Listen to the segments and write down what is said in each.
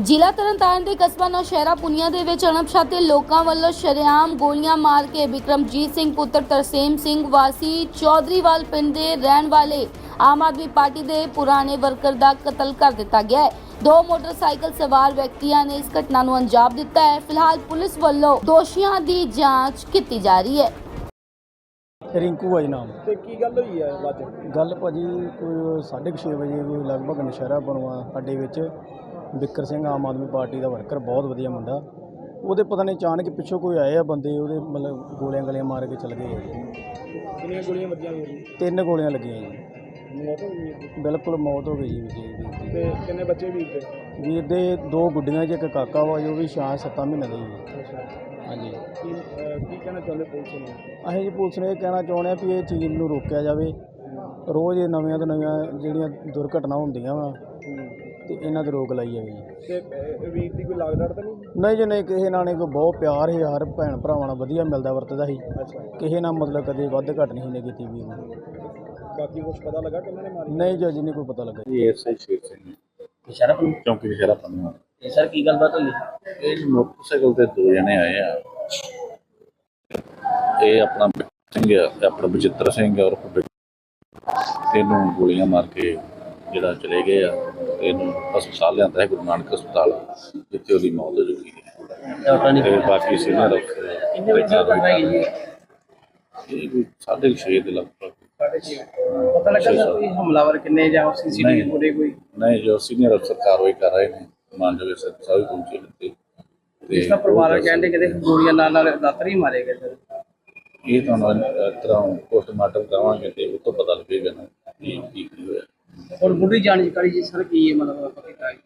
ਜ਼ਿਲ੍ਹਾ ਤਰਨਤਾਰਨ ਦੇ ਕਸਬਾ ਨੌਸ਼ਹਿਰਾ ਪੁਨੀਆ ਦੇ ਵਿੱਚ ਅਣਪਛਾਤੇ ਲੋਕਾਂ ਵੱਲੋਂ ਸ਼ਰੇਆਮ ਗੋਲੀਆਂ ਮਾਰ ਕੇ ਵਿਕਰਮਜੀਤ ਸਿੰਘ ਪੁੱਤਰ ਤਰਸੇਮ ਸਿੰਘ ਵਾਸੀ ਚੌਧਰੀਵਾਲ ਪਿੰਡ ਦੇ ਰਹਿਣ ਵਾਲੇ ਆਮ ਆਦਮੀ ਪਾਰਟੀ ਦੇ ਪੁਰਾਣੇ ਵਰਕਰ ਦਾ ਕਤਲ ਕਰ ਦਿੱਤਾ ਗਿਆ ਹੈ। ਦੋ ਮੋਟਰਸਾਈਕਲ ਸਵਾਰ ਵਿਅਕਤੀਆਂ ਨੇ ਇਸ ਘਟਨਾ ਨੂੰ ਅੰਜਾਮ ਦਿੱਤਾ ਹੈ। ਫਿਲਹਾਲ ਪੁਲਿਸ ਵੱਲੋਂ ਦੋਸ਼ੀਆਂ ਦੀ ਜਾਂਚ ਕੀਤੀ ਜਾ ਰਹੀ ਹੈ। ਰਿੰਕੂ ਆ ਜੀ ਨਾਮ। ਤੇ ਕੀ ਗੱਲ ਹੋਈ ਹੈ ਅੱਜ ਗੱਲ ਭਾਜੀ ਕੋਈ 6:30 ਵਜੇ ਕੋਈ ਲਗਭਗ ਨਸ਼ਹਿਰਾ ਬਣਵਾ ਅੱਡੇ ਵਿੱਚ। ਬਿੱਕਰ ਸਿੰਘ ਆਮ ਆਦਮੀ ਪਾਰਟੀ ਦਾ ਵਰਕਰ ਬਹੁਤ ਵਧੀਆ ਮੁੰਡਾ। ਉਹਦੇ ਪਤਾ ਨਹੀਂ ਅਚਾਨਕ ਪਿੱਛੋਂ ਕੋਈ ਆਏ ਆ ਬੰਦੇ ਉਹਦੇ ਮਤਲਬ ਗੋਲੀਆਂ ਗਲੀਆਂ ਮਾਰ ਕੇ ਚਲ ਗਏ ਜੀ ਕਿੰਨੀਆਂ ਗੋਲੀਆਂ ਵੱਜੀਆਂ ਹੋਈਆਂ ਤਿੰਨ ਗੋਲੀਆਂ ਲੱਗੀਆਂ ਜੀ। ਬਿਲਕੁਲ ਮੌਤ ਹੋ ਗਈ ਜੀ ਵੀਰ ਦੀ ਤੇ ਕਿੰਨੇ ਬੱਚੇ ਵੀਰ ਦੇ? ਵੀਰ ਦੇ ਦੋ ਗੁੱਡੀਆਂ 'ਚ ਇੱਕ ਕਾਕਾ ਵਾ ਜੋ ਵੀ ਛਾਂ ਸੱਤਾਂ ਮਹੀਨੇ ਦਾ ਜੀ। ਹਾਂਜੀ। ਕੀ ਕਹਿਣਾ ਚਾਹੁੰਦੇ ਪੁਲਿਸ ਨੂੰ? ਅਸੀਂ ਜੀ ਪੁਲਿਸ ਨੂੰ ਇਹ ਕਹਿਣਾ ਚਾਹੁੰਦੇ ਆ ਵੀ ਇਹ ਚੀਜ਼ ਨੂੰ ਰੋਕਿਆ ਜਾਵੇ। ਰੋਜ਼ ਇਹ ਨਵੀਆਂ ਤੋਂ ਨਵੀਆਂ ਜਿਹੜੀਆਂ ਦੁਰਘਟਨਾ ਹੁੰਦੀਆਂ ਵਾ ਤੇ ਇਹਨਾਂ ਤੇ ਰੋਕ ਲਾਈ ਜਾਵੇ ਜੀ। ਤੇ ਵੀਰ ਦੀ ਕੋਈ ਲਾਗ ਤਾਂ ਨਹੀਂ? ਨਹੀਂ ਜੀ ਨਹੀਂ ਕਿਸੇ ਨਾਲ ਨਹੀਂ ਕੋਈ ਬਹੁਤ ਪਿਆਰ ਸੀ ਹਰ ਭੈਣ ਭਰਾਵਾਂ ਨਾਲ ਵਧੀਆ ਮਿਲਦਾ ਵਰਤਦਾ ਸੀ। ਕਿਸੇ ਨਾਲ ਮਤਲਬ ਕਦੇ ਵੱਧ ਘਟ ਨਹੀਂ ਨੇ ਕੀਤੀ ਵੀਰ ਬਾਕੀ ਕੁਝ ਪਤਾ ਲੱਗਾ ਕਿ ਉਹਨਾਂ ਨੇ ਨਹੀਂ ਜੀ ਨਹੀਂ ਕੋਈ ਪਤਾ ਲੱਗਾ। ਜੀ ਐਸਆਈ ਸ਼ੇਰ ਸਿੰਘ ਇਸ਼ਾਰਾ ਪਰ ਚੌਂਕੀ ਵਿਸ਼ੇਰਾ ਪੰਨਾ ਇਹ ਸਰ ਕੀ ਗੱਲਬਾਤ ਹੋਈ? ਇਹ ਮੋਟਰਸਾਈਕਲ ਤੇ ਦੋ ਜਣੇ ਆਏ ਆ। ਇਹ ਆਪਣਾ ਸਿੰਘ ਆ, ਆਪਣਾ ਬਚਿੱਤਰ ਸਿੰਘ ਔਰ ਇਹਨੂੰ ਗੋਲੀਆਂ ਮਾਰ ਕੇ ਜਿਹੜਾ ਚਲੇ ਗਏ ਆ ਇਹਨੂੰ ਹਸਪਤਾਲ ਲਿਆਂਦਾ ਹੈ ਗੁਰੂ ਨਾਨਕ ਹਸਪਤਾਲ ਜਿੱਥੇ ਉਹਦੀ ਮੌਤ ਹੋ ਚੁੱਕੀ ਹੈ। ਤੇ ਬਾਕੀ ਸੀਨੀਅਰ ਕਿੰਨੇ ਵਜੇ ਦੀ ਘਟਨਾ ਹੈਗੀ ਜੀ ਇਹ ਕੋਈ ਸਾਢੇ ਕੁ ਛੇ ਦੇ ਲਗਭਗ। ਪਤਾ ਲੱਗਾ ਨਾ ਕੋਈ ਹਮਲਾਵਰ ਕਿੰਨੇ ਜਾਂ ਸੀਸੀਟੀਵੀ ਨਹੀਂ। ਫੁਟੇਜ ਕੋਈ? ਨਹੀਂ ਜੋ ਸੀਨੀਅਰ ਅਫਸਰ ਕਾਰਵਾਈ ਕਰ ਰਹੇ ਨੇ ਮਾਨਯੋਗ ਸਰ ਸਾਹਿਬ ਪਹੁੰਚੇ ਨੇ ਤੇ ਇਸ ਦਾ ਪਰਿਵਾਰ ਕਹਿੰਦੇ ਕਿਤੇ ਗੋਲੀਆਂ ਨਾਲ ਨਾਲ ਦਾਤਰ ਮਾਰੇ ਗਏ ਸਰ। ਇਹ ਤੁਹਾਨੂੰ ਇਸ ਤਰ੍ਹਾਂ ਪੋਸਟਮਾਰਟਮ ਕਰਾਵਾਂਗੇ ਤੇ ਉਹ ਤੋਂ ਪਤਾ ਲੱਗੇਗਾ ਨਾ। ਹੋਇਆ ਔਰ ਬੁੱਢੀ ਜਾਣਕਾਰੀ ਜੀ ਸਰ ਕੀ ਹੈ ਮਤਲਬ ਆਪਾਂ ਕੀ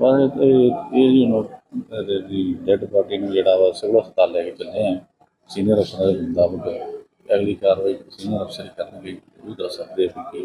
ਬਸ ਇਹ ਇਹ ਜੀ ਨੂੰ ਦੀ ਡੈਡ ਬਾਡੀ ਨੂੰ ਜਿਹੜਾ ਵਾ ਸਿਵਲ ਹਸਪਤਾਲ ਲੈ ਕੇ ਚੱਲੇ ਆ। ਸੀਨੀਅਰ ਅਫਸਰ ਦੇ ਮੁਤਾਬਕ ਅਗਲੀ ਕਾਰਵਾਈ ਸੀਨੀਅਰ ਅਫਸਰ ਕਰਨਗੇ, ਉਹ ਦੱਸ ਸਕਦੇ ਆ ਵੀ